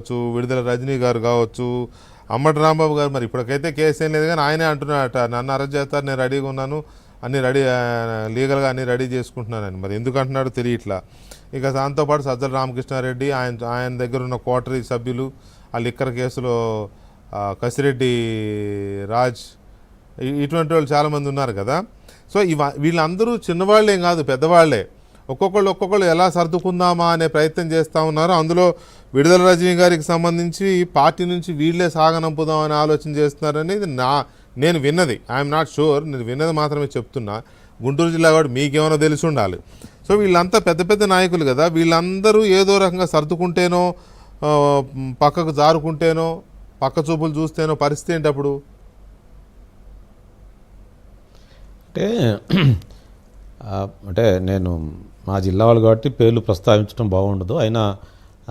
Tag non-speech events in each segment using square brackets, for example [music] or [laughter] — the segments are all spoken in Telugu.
కావచ్చు విడుదల రజనీ గారు కావచ్చు అమ్మటి రాంబాబు గారు మరి ఇప్పటికైతే కేసు ఏం లేదు కానీ ఆయనే అంటున్నాడట నన్ను అరెస్ట్ చేస్తారు నేను రెడీగా ఉన్నాను అన్ని రెడీ లీగల్గా అన్ని రెడీ చేసుకుంటున్నానని. మరి ఎందుకు అంటున్నాడో తెలియట్లా. ఇక దాంతోపాటు సజ్జల రామకృష్ణారెడ్డి ఆయన ఆయన దగ్గర ఉన్న కోటరీ సభ్యులు ఆ లిక్కర్ కేసులో కసిరెడ్డి రాజ్ ఇటువంటి వాళ్ళు చాలామంది ఉన్నారు కదా. సో ఇవ వీళ్ళందరూ చిన్నవాళ్ళేం కాదు పెద్దవాళ్ళే ఒక్కొక్కళ్ళు ఒక్కొక్కళ్ళు ఎలా సర్దుకుందామా అనే ప్రయత్నం చేస్తూ ఉన్నారు. అందులో విడుదల రజనీ గారికి సంబంధించి పార్టీ నుంచి వీళ్ళే సాగనంపుదాం అని ఆలోచన చేస్తున్నారనేది నా నేను విన్నది. ఐఎమ్ నాట్ షూర్ నేను విన్నది మాత్రమే చెప్తున్నా. గుంటూరు జిల్లా వాడు మీకేమైనా తెలిసి ఉండాలి. సో వీళ్ళంతా పెద్ద పెద్ద నాయకులు కదా. వీళ్ళందరూ ఏదో రకంగా సర్దుకుంటేనో పక్కకు జారుకుంటేనో పక్క చూపులు చూస్తేనో పరిస్థితి ఏంటి అప్పుడు? అంటే అంటే నేను మా జిల్లా వాళ్ళు కాబట్టి పేర్లు ప్రస్తావించడం బాగుండదు. అయినా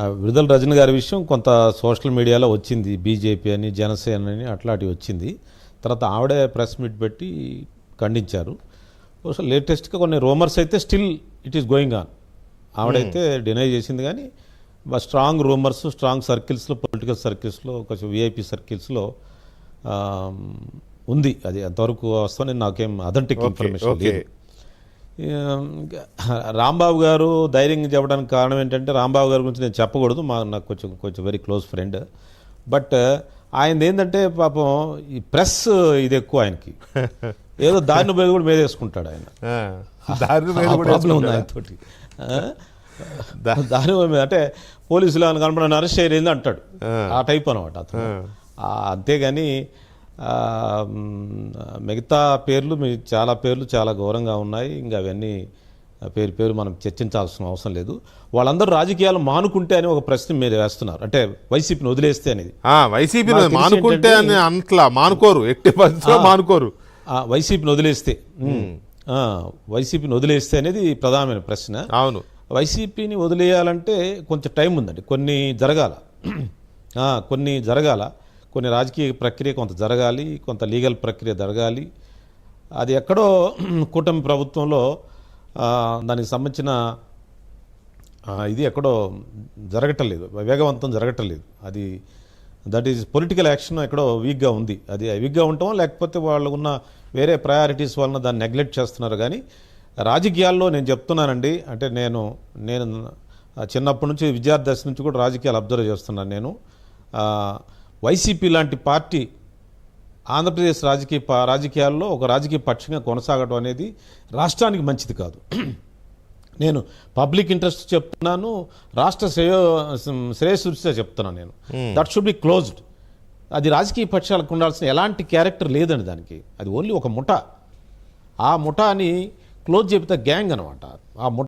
విడుదల రజని గారి విషయం కొంత సోషల్ మీడియాలో వచ్చింది. బీజేపీ అని జనసేన అని అట్లాంటివి వచ్చింది. తర్వాత ఆవిడే ప్రెస్ మీట్ పెట్టి ఖండించారు. బహుశా లేటెస్ట్గా కొన్ని రూమర్స్ అయితే still it is going on. ఆవిడైతే deny చేసింది కానీ స్ట్రాంగ్ రూమర్స్ స్ట్రాంగ్ సర్కిల్స్లో పొలిటికల్ సర్కిల్స్లో కొంచెం విఐపి సర్కిల్స్లో ఉంది. అది ఎంతవరకు వస్తుందని నాకేం అథెంటిక్ ఇన్ఫర్మేషన్. లేదు. రాంబాబు గారు ధైర్యంగా చెప్పడానికి కారణం ఏంటంటే రాంబాబు గారి గురించి నేను చెప్పకూడదు. మా నాకు కొంచెం కొంచెం వెరీ క్లోజ్ ఫ్రెండ్ బట్ ఆయన ఏంటంటే పాపం ఈ ప్రెస్ ఇది ఎక్కువ ఆయనకి. ఏదో దారిని పోయి కూడా మేదేసుకుంటాడు ఆయన. మీద ప్రాబ్లం ఉంది? ఆయనతోటి? దాని మీద అంటే పోలీసులు ఆయన కనపడని అరెస్ట్ చేయలేదు అంటాడు. ఆ. టైప్ అనమాట అతను. అంతేగాని మిగతా పేర్లు మీ చాలా పేర్లు చాలా ఘోరంగా ఉన్నాయి. ఇంకా అవన్నీ పేరు పేరు మనం చర్చించాల్సిన అవసరం లేదు. వాళ్ళందరూ రాజకీయాలు మానుకుంటే అని ఒక ప్రశ్న మీరు వేస్తున్నారు. అంటే వైసీపీని వదిలేస్తే అనేది. వైసీపీ మానుకుంటే అని అంట్లా మానుకోరు. ఎట్టి మానుకోరు. వైసీపీని వదిలేస్తే. వైసీపీని వదిలేస్తే అనేది ప్రధానమైన ప్రశ్న. అవును. వైసీపీని వదిలేయాలంటే కొంచెం టైం ఉందండి. కొన్ని జరగాల. కొన్ని జరగాల. కొన్ని రాజకీయ ప్రక్రియ కొంత జరగాలి కొంత లీగల్ ప్రక్రియ జరగాలి. అది ఎక్కడో [clears throat] కూటమి ప్రభుత్వంలో దానికి సంబంధించిన ఇది ఎక్కడో జరగటలేదు వేగవంతం జరగటలేదు. అది దట్ ఈజ్ పొలిటికల్ యాక్షన్ ఎక్కడో వీక్గా ఉంది. అది వీక్గా ఉండటం లేకపోతే వాళ్ళు ఉన్న వేరే ప్రయారిటీస్ వలన దాన్ని నెగ్లెక్ట్ చేస్తున్నారు. కానీ రాజకీయాల్లో నేను చెప్తున్నానండి అంటే నేను నేను చిన్నప్పటి నుంచి విద్యార్థి దశ నుంచి కూడా రాజకీయాలు అబ్జర్వ్ చేస్తున్నాను నేను. వైసీపీ లాంటి పార్టీ ఆంధ్రప్రదేశ్ రాజకీయ రాజకీయాల్లో ఒక రాజకీయ పక్షంగా కొనసాగడం అనేది రాష్ట్రానికి మంచిది కాదు. నేను పబ్లిక్ ఇంట్రెస్ట్ చెప్తున్నాను రాష్ట్ర శ్రేయో శ్రేయస్సుగా చెప్తున్నాను నేను. దట్ షుడ్ బి క్లోజ్డ్ అది రాజకీయ పక్షాలకు ఉండాల్సిన ఎలాంటి క్యారెక్టర్ లేదండి దానికి. అది ఓన్లీ ఒక ముఠ. ఆ ముఠాని క్లోజ్ చెబితే గ్యాంగ్ అనమాట ఆ ముఠ